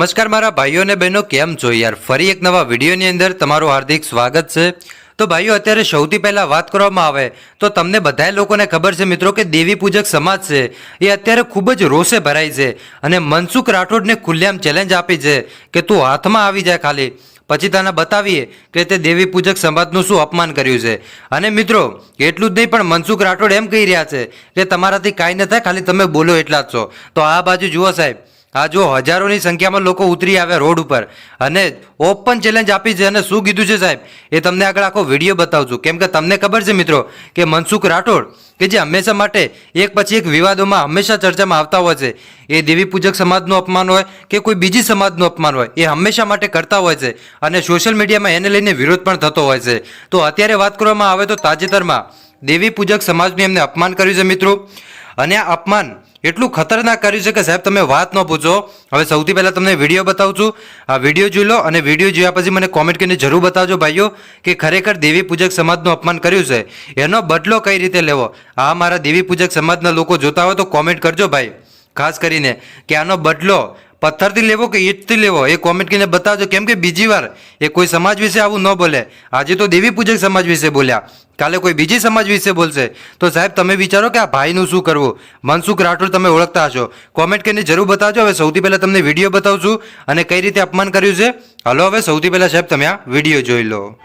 નમસ્કાર મારા ભાઈઓ અને બહેનો, કેમ છો યાર? ફરી એક નવા વિડીયોની અંદર તમારું હાર્દિક સ્વાગત છે. તો ભાઈઓ, અત્યારે સૌથી પહેલાં વાત કરવામાં આવે તો તમને બધાય લોકોને ખબર છે મિત્રો કે દેવી પૂજક સમાજ છે, એ અત્યારે ખૂબ જ રોષે ભરાય છે અને મનસુખ રાઠોડને ખુલ્લેઆમ ચેલેન્જ આપી છે કે તું હાથમાં આવી જાય ખાલી. પછી તને બતાવીએ કે તે દેવી પૂજક સમાજનું શું અપમાન કર્યું છે. અને મિત્રો, એટલું જ નહીં, પણ મનસુખ રાઠોડ એમ કહી રહ્યા છે કે તમારાથી કાંઈ ન થાય, ખાલી તમે બોલો એટલા જ છો. તો આ બાજુ જુઓ સાહેબ આ જો હજારોની સંખ્યામાં લોકો ઉતરી આવ્યા રોડ ઉપર. અને ઓપન ચેલેન્જ આપી છે અને શું કીધું છે સાહેબ? એ તમને આગળ આખો વીડિયો બતાવું છું કેમ કે તમને ખબર છે મિત્રો કે મનસુખ રાઠોડ, કે જે હંમેશા માટે એક પછી એક વિવાદોમાં હંમેશા ચર્ચામાં આવતા હોય છે, એ દેવી પૂજક સમાજનું અપમાન હોય કે કોઈ બીજી સમાજનું અપમાન હોય, એ હંમેશા માટે કરતા હોય છે. અને સોશિયલ મીડિયામાં એને લઈને વિરોધ પણ થતો હોય છે. તો અત્યારે વાત કરવામાં આવે તો તાજેતરમાં દેવી પૂજક સમાજનું એમને અપમાન કર્યું છે મિત્રો. અને આ અપમાન એટલું ખતરનાક કર્યું છે કે સાહેબ, તમે વાત ન પૂછો. હવે સૌથી પહેલાં તમને વીડિયો બતાવું છું. આ વીડિયો જોઈ લો અને વીડિયો જોયા પછી મને કોમેન્ટ કરીને જરૂર બતાવજો ભાઈઓ કે ખરેખર દેવી પૂજક સમાજનું અપમાન કર્યું છે. એનો બદલો કઈ રીતે લેવો? આ મારા દેવી પૂજક સમાજના લોકો જોતા હોય તો કોમેન્ટ કરજો ભાઈ. ખાસ કરીને કે આનો બદલો પથ્થરથી લેવો કે ઈંટથી લેવો? એ કોમેન્ટ કરીને બતાવજો. કેમ કે બીજી વાર એ કોઈ સમાજ વિશે આવું ન બોલે. આજે તો દેવી પૂજક સમાજ વિશે બોલ્યા. કાલે કોઈ બીજી સમાજ વિશે બોલશે. તો સાહેબ, તમે વિચારો કે આ ભાઈનું શું કરવું? મનસુખ રાઠોડ તમે ઓળખતા હશો. કોમેન્ટ કરીને જરૂર બતાવજો. હવે સૌથી પહેલાં તમને વીડિયો બતાવું છું અને કઈ રીતે અપમાન કર્યું છે. હલો, હવે સૌથી પહેલાં સાહેબ, તમે આ વીડિયો જોઈ લો.